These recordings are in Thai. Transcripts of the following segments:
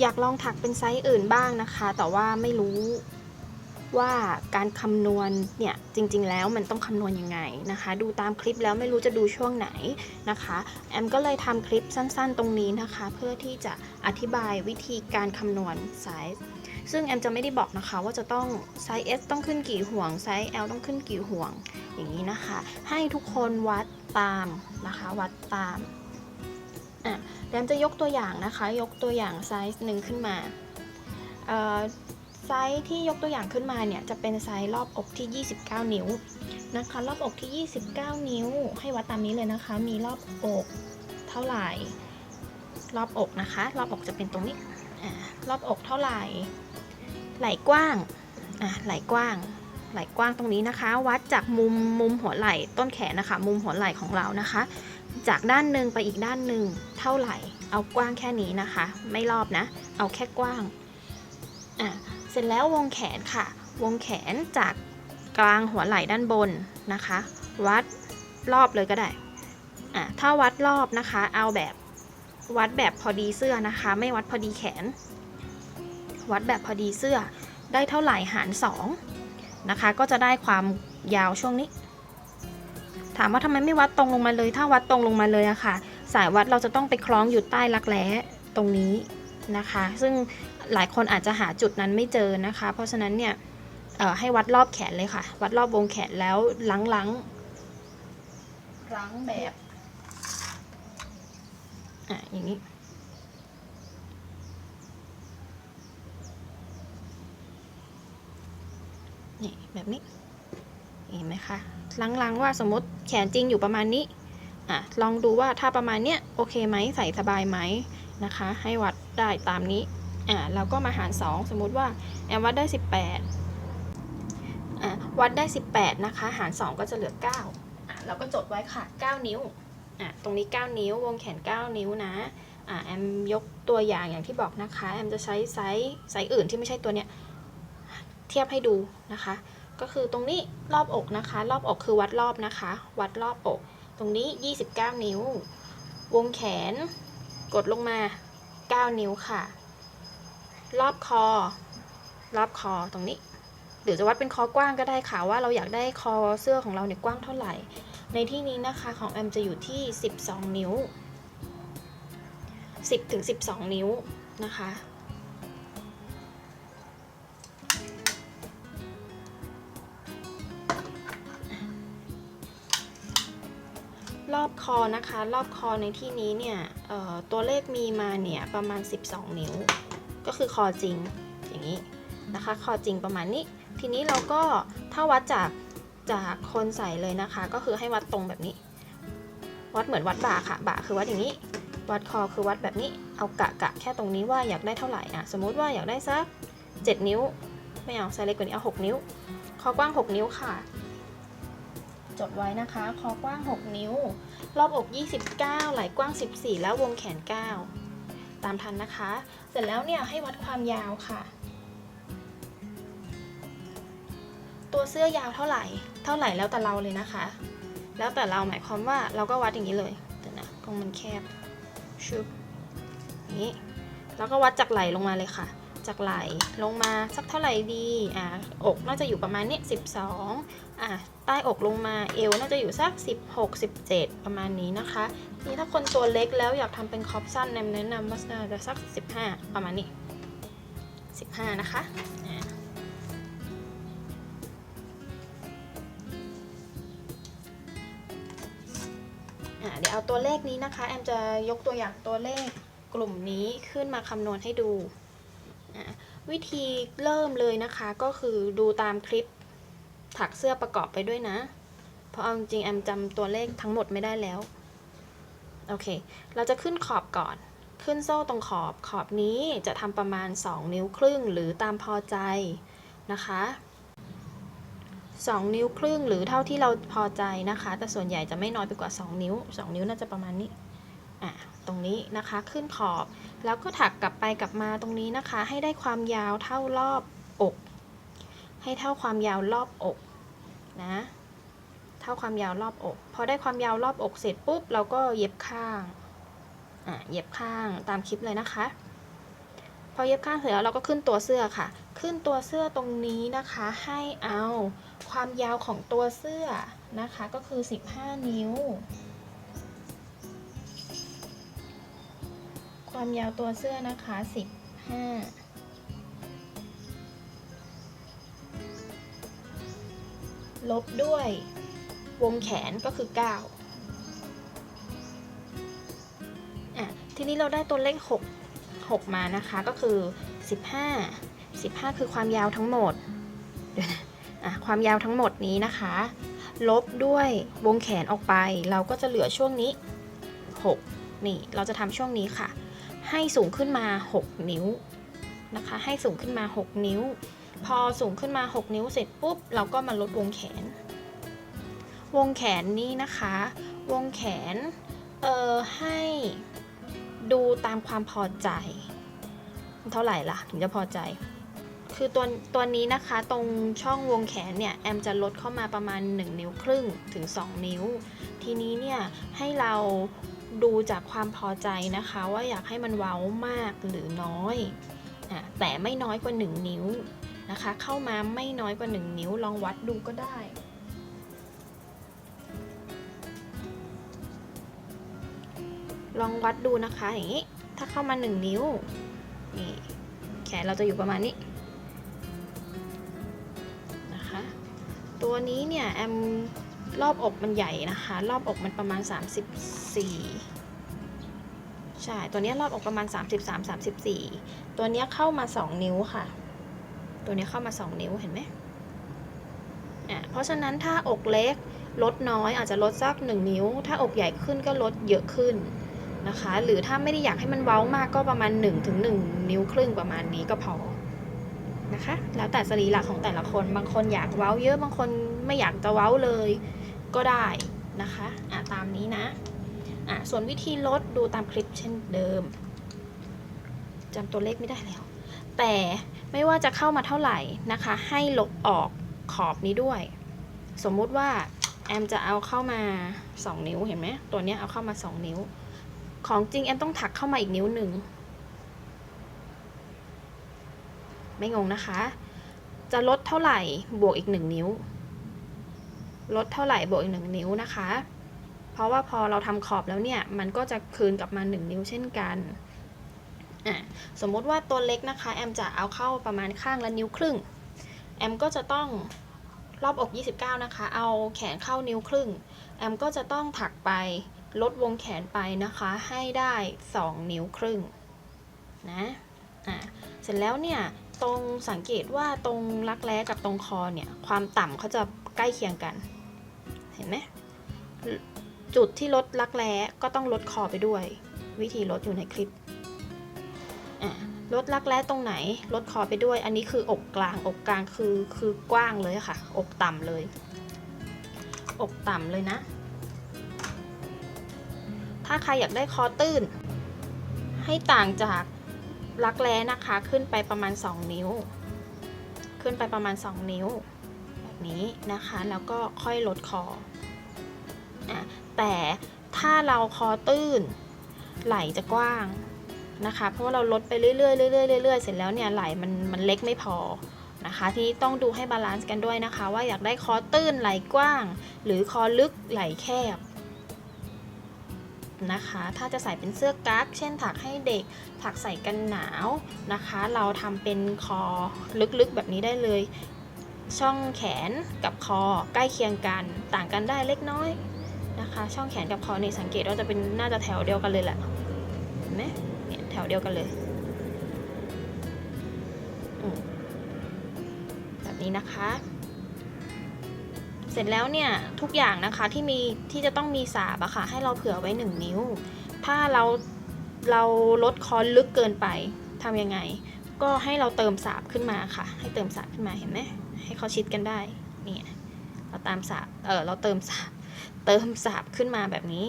อยากลองถักเป็นไซส์อื่นบ้างนะคะ แต่ว่าไม่รู้ว่าการคำนวณเนี่ยจริงๆแล้วมันต้องคำนวณยังไงนะคะ ดูตามคลิปแล้วไม่รู้จะดูช่วงไหนนะคะ แอมก็เลยทำคลิปสั้นๆตรงนี้นะคะ เพื่อที่จะอธิบายวิธีการคำนวณไซส์ซึ่งแอมจะไม่ได้บอกนะคะว่าจะต้องไซส์ S ต้องขึ้นกี่ห่วงไซส์ L ต้องขึ้นกี่ห่วงอย่างนี้นะคะ ให้ทุกคนวัดตามนะคะวัดตาม อะแอมจะยกตัวอย่างนะคะ ยกตัวอย่างไซส์หนึ่งขึ้นมาไซส์ที่ยกตัวอย่างขึ้นมาเนี่ยจะเป็นไซส์รอบอกที่ 29 นิ้วนะคะ รอบอกที่ 29 นิ้ว ให้วัดตามนี้เลยนะคะ มีรอบอกเท่าไหร่ รอบอกนะคะ รอบอกจะเป็นตรงนี้อรอบอกเท่าไหร่ ไหล่กว้างอะไหล่กว้าง ไหล่กว้างตรงนี้นะคะ วัดจากมุมมุมหัวไหล่ต้นแขนนะคะ มุมหัวไหล่ของเรานะคะ จากด้านหนึ่งไปอีกด้านหนึ่งเท่าไหร่ เอากว้างแค่นี้นะคะ ไม่รอบนะ เอาแค่กว้างอะเสร็จแล้ววงแขนค่ะ วงแขนจากกลางหัวไหล่ด้านบนนะคะ วัดรอบเลยก็ได้อะถ้าวัดรอบนะคะ เอาแบบวัดแบบพอดีเสื้อนะคะ ไม่วัดพอดีแขน วัดแบบพอดีเสื้อได้เท่าไหร่หารสองนะคะ ก็จะได้ความยาวช่วงนี้ ถามว่าทำไมไม่วัดตรงลงมาเลย ถ้าวัดตรงลงมาเลยอะค่ะ สายวัดเราจะต้องไปคล้องอยู่ใต้รักแร้ตรงนี้นะคะ ซึ่งหลายคนอาจจะหาจุดนั้นไม่เจอนะคะ เพราะฉะนั้นเนี่ยเอ่อให้วัดรอบแขนเลยค่ะ วัดรอบวงแขนแล้วลังลังลังแบบอะอย่างนี้นี่แบบนี้ เห็นไหมคะลังๆว่าสมมติแขนจริงอยู่ประมาณนี้อะลองดูว่าถ้าประมาณเนี้ยโอเคไหมใส่สบายไหมนะคะ ให้วัดได้ตามนี้อะแล้วก็มาหาร 2 สมมุติว่าแอมวัดได้ 18อะวัดได้ 18 นะคะ หาร 2 ก็จะเหลือ9อะเราก็จดไว้ค่ะ 9 นิ้วอะตรงนี้ 9 นิ้ว วงแขน 9 นิ้วนะอะแอมยกตัวอย่างอย่างที่บอกนะคะ แอมจะใช้ไซส์ไซส์อื่นที่ไม่ใช่ตัวเนี้ยเทียบให้ดูนะคะ ก็คือตรงนี้รอบอกนะคะ รอบอกคือวัดรอบนะคะ วัดรอบอก ตรงนี้ 29 นิ้ว วงแขน กดลงมา 9 นิ้วค่ะ รอบคอ รอบคอตรงนี้หรือจะวัดเป็นคอกว้างก็ได้ค่ะว่าเราอยากได้คอเสื้อของเราเนี่ยกว้างเท่าไหร่ ในที่นี้นะคะของแอมจะอยู่ที่ 12 นิ้ว 10ถึง12 นิ้วนะคะ คอนะคะ รอบคอในที่นี้เนี่ยตัวเลขมีมาเนี่ยประมาณ 12 นิ้ว ก็คือคอจริงอย่างนี้นะคะ คอจริงประมาณนี้ ทีนี้เราก็ถ้าวัดจากจากคนใส่เลยนะคะ ก็คือให้วัดตรงแบบนี้ วัดเหมือนวัดบ่าค่ะบ่าคือวัดอย่างนี้ วัดคอคือวัดแบบนี้ เอากะกะแค่ตรงนี้ว่าอยากได้เท่าไหร่อะสมมุติว่าอยากได้สัก 7 นิ้ว ไม่เอาใส่เล็กกว่านี้เอา6นิ้ว คอกว้าง 6 นิ้วค่ะ จดไว้นะคะ คอกว้าง 6 นิ้ว รอบอก 29 ไหล่กว้าง 14 แล้ววงแขน 9 ตามทันนะคะ เสร็จแล้วเนี่ยให้วัดความยาวค่ะ ตัวเสื้อยาวเท่าไหร่ เท่าไหร่แล้วแต่เราเลยนะคะ แล้วแต่เราหมายความว่าเราก็วัดอย่างนี้เลยเดี๋ยวนะตรงมันแคบชุบนี้แล้วก็วัดจากไหล่ลงมาเลยค่ะ จากไหล่ลงมาสักเท่าไหร่ดีอ่าอกน่าจะอยู่ประมาณนี้12อะใต้อกลงมาเอวน่าจะอยู่สัก 16 17 ประมาณนี้นะคะนี่ถ้าคนตัวเล็กแล้วอยากทำเป็นคอปสั้นแนะแนะนำว่าจะสัก 15 ประมาณนี้ 15 นะคะอะเดี๋ยวเอาตัวเลขนี้นะคะ แอมจะยกตัวอย่างตัวเลขกลุ่มนี้ขึ้นมาคำนวณให้ดู วิธีเริ่มเลยนะคะก็คือดูตามคลิปถักเสื้อประกอบไปด้วยนะ เพราะเอาจริงแอมจำตัวเลขทั้งหมดไม่ได้แล้ว โอเค เราจะขึ้นขอบก่อน ขึ้นโซ่ตรงขอบ ขอบนี้จะทำประมาณ 2 นิ้วครึ่งหรือตามพอใจนะคะ 2 นิ้วครึ่งหรือเท่าที่เราพอใจนะคะ แต่ส่วนใหญ่จะไม่น้อยไปกว่า 2 นิ้ว 2 นิ้วน่าจะประมาณนี้ อะ ตรงนี้นะคะ ขึ้นขอบ แล้วก็ถักกลับไปกลับมาตรงนี้นะคะ ให้ได้ความยาวเท่ารอบอก ให้เท่าความยาวรอบอกนะเท่าความยาวรอบอก พอได้ความยาวรอบอกเสร็จปุ๊บเราก็เย็บข้างอะเย็บข้างตามคลิปเลยนะคะ พอเย็บข้างเสร็จแล้วเราก็ขึ้นตัวเสื้อค่ะ ขึ้นตัวเสื้อตรงนี้นะคะ ให้เอาความยาวของตัวเสื้อนะคะ ก็คือ 15 นิ้ว ความยาวตัวเสื้อนะคะ15ลบด้วยวงแขนก็คือ9อะทีนี้เราได้ตัวเลข 6 6 มานะคะก็คือ 15 15 คือความยาวทั้งหมดเดี๋ยวนะอะความยาวทั้งหมดนี้นะคะ ลบด้วยวงแขนออกไป เราก็จะเหลือช่วงนี้ 6 นี่เราจะทำช่วงนี้ค่ะ ให้สูงขึ้นมา 6 นิ้วนะคะ ให้สูงขึ้นมา 6 นิ้ว พอสูงขึ้นมา 6 นิ้วเสร็จปุ๊บ เราก็มาลดวงแขน วงแขนนี้นะคะ วงแขน เอ่อ ให้ดูตามความพอใจ เท่าไหร่ล่ะ ถึงจะพอใจ คือตัวตัวนี้นะคะตรงช่องวงแขนเนี่ย แอมจะลดเข้ามาประมาณ 1 นิ้วครึ่งถึง 2 นิ้ว ทีนี้เนี่ยให้เรา ดูจากความพอใจนะคะ ว่าอยากให้มันเว้ามากหรือน้อยอแต่ไม่น้อยกว่า 1 นิ้วนะคะ เข้ามาไม่น้อยกว่า 1 นิ้วลองวัดดูก็ได้ลองวัดดูนะคะอย่างนี้ ถ้าเข้ามา 1 นิ้ว นี่ แขนเราจะอยู่ประมาณนี้นะคะ ตัวนี้เนี่ยแอม รอบอกมันใหญ่นะคะ รอบอกมันประมาณ 34 ใช่ ตัวนี้รอบอกประมาณ 33 34 ตัวนี้เข้ามา 2 นิ้วค่ะ ตัวนี้เข้ามา 2 นิ้วเห็นไหมอะเพราะฉะนั้นถ้าอกเล็กลดน้อยอาจจะลดสัก 1 นิ้ว ถ้าอกใหญ่ขึ้นก็ลดเยอะขึ้นนะคะ หรือถ้าไม่ได้อยากให้มันเว้ามากก็ประมาณ1ถึง1นิ้วครึ่งประมาณนี้ก็พอนะคะ แล้วแต่สรีระของแต่ละคน บางคนอยากเว้าเยอะ บางคนไม่อยากจะเว้าเลย ก็ได้นะคะอะตามนี้นะอะส่วนวิธีลดดูตามคลิปเช่นเดิมจำตัวเลขไม่ได้แล้ว แต่ไม่ว่าจะเข้ามาเท่าไหร่นะคะ ให้ลบออกขอบนี้ด้วย สมมุติว่าแอมจะเอาเข้ามา 2 นิ้วเห็นไหมตัวเนี้ยเอาเข้ามา 2 นิ้ว ของจริงแอมต้องถักเข้ามาอีกนิ้วหนึ่งไม่งงนะคะ จะลดเท่าไหร่บวกอีกหนึ่งนิ้ว ลดเท่าไหร่บวกอีกหนึ่งนิ้วนะคะ เพราะว่าพอเราทำขอบแล้วเนี่ย มันก็จะคืนกลับมาหนึ่งนิ้วเช่นกันอะสมมติว่าตัวเล็กนะคะ แอมจะเอาเข้าประมาณข้างละนิ้วครึ่ง แอมก็จะต้องรอบอก 29 นะคะ เอาแขนเข้านิ้วครึ่ง แอมก็จะต้องถักไปลดวงแขนไปนะคะ ให้ได้ 2 นิ้วครึ่งนะอะเสร็จแล้วเนี่ยตรงสังเกตว่าตรงรักแร้กับตรงคอเนี่ย ความต่ำเขาจะใกล้เคียงกัน เห็นไหมจุดที่ลดรักแร้ก็ต้องลดคอไปด้วย วิธีลดอยู่ในคลิปลดรักแร้ตรงไหนลดคอไปด้วย อันนี้คืออกกลางอกกลางคือคือกว้างเลยค่ะ อกต่ำเลย อกต่ำเลยนะ ถ้าใครอยากได้คอตื้น ให้ต่างจากรักแร้นะคะ ขึ้นไปประมาณ 2 นิ้ว ขึ้นไปประมาณ 2 นิ้ว นี้นะคะ แล้วก็ค่อยลดคออะแต่ถ้าเราคอตื้น ไหลจะกว้างนะคะ เพราะว่าเราลดไปเรื่อยๆเรื่อยๆเรื่อยๆเสร็จแล้วเนี่ยไหลมันมันเล็กไม่พอนะคะที่นี้ต้องดูให้บาลานซ์กันด้วยนะคะ ว่าอยากได้คอตื้นไหลกว้าง หรือคอลึกไหลแคบนะคะ ถ้าจะใส่เป็นเสื้อกั๊ก เช่นถักให้เด็ก ถักใส่กันหนาวนะคะ เราทำเป็นคอลึกๆแบบนี้ได้เลย ช่องแขนกับคอใกล้เคียงกัน ต่างกันได้เล็กน้อยนะคะ ช่องแขนกับคอนี่สังเกตว่าจะเป็นน่าจะแถวเดียวกันเลยแหละเห็นไหมเนี่ยแถวเดียวกันเลยแบบนี้นะคะ เสร็จแล้วเนี่ยทุกอย่างนะคะที่มีที่จะต้องมีสาบอะค่ะให้เราเผื่อไว้ 1 นิ้ว ถ้าเราเราลดคอนลึกเกินไปทำยังไง ก็ให้เราเติมสาบขึ้นมาค่ะ ให้เติมสาบขึ้นมาเห็นไหม ให้เขาชิดกันได้เนี่ยเราตามสาบเออเราเติมสาบเติมสาบขึ้นมาแบบนี้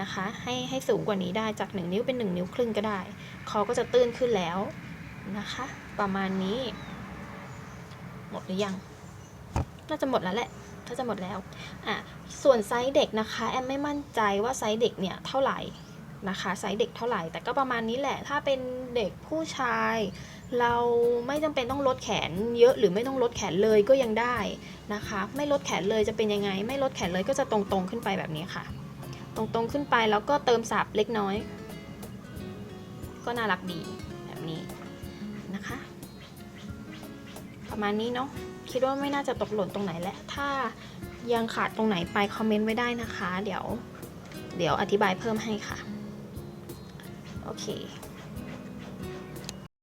นะคะ ให้ให้สูงกว่านี้ได้จาก 1 นิ้วเป็น 1 นิ้วครึ่งก็ได้คอก็จะตื้นขึ้นแล้วนะคะ ประมาณนี้ หมดหรือยังน่าจะหมดแล้วแหละถ้าจะหมดแล้วอะส่วนไซส์เด็กนะคะแอมไม่มั่นใจว่าไซส์เด็กเนี่ยเท่าไหร่นะคะไซส์เด็กเท่าไหร่แต่ก็ประมาณนี้แหละถ้าเป็นเด็กผู้ชาย เราไม่จำเป็นต้องลดแขนเยอะหรือไม่ต้องลดแขนเลยก็ยังได้นะคะ ไม่ลดแขนเลยจะเป็นยังไง ไม่ลดแขนเลยก็จะตรงๆขึ้นไปแบบนี้ค่ะ ตรงๆขึ้นไปแล้วก็เติมสับเล็กน้อย ก็น่ารักดีแบบนี้นะคะ ประมาณนี้เนาะคิดว่าไม่น่าจะตกหล่นตรงไหนแหละถ้ายังขาดตรงไหนไปคอมเมนต์ไว้ได้นะคะ เดี๋ยว เดี๋ยวอธิบายเพิ่มให้ค่ะ โอเค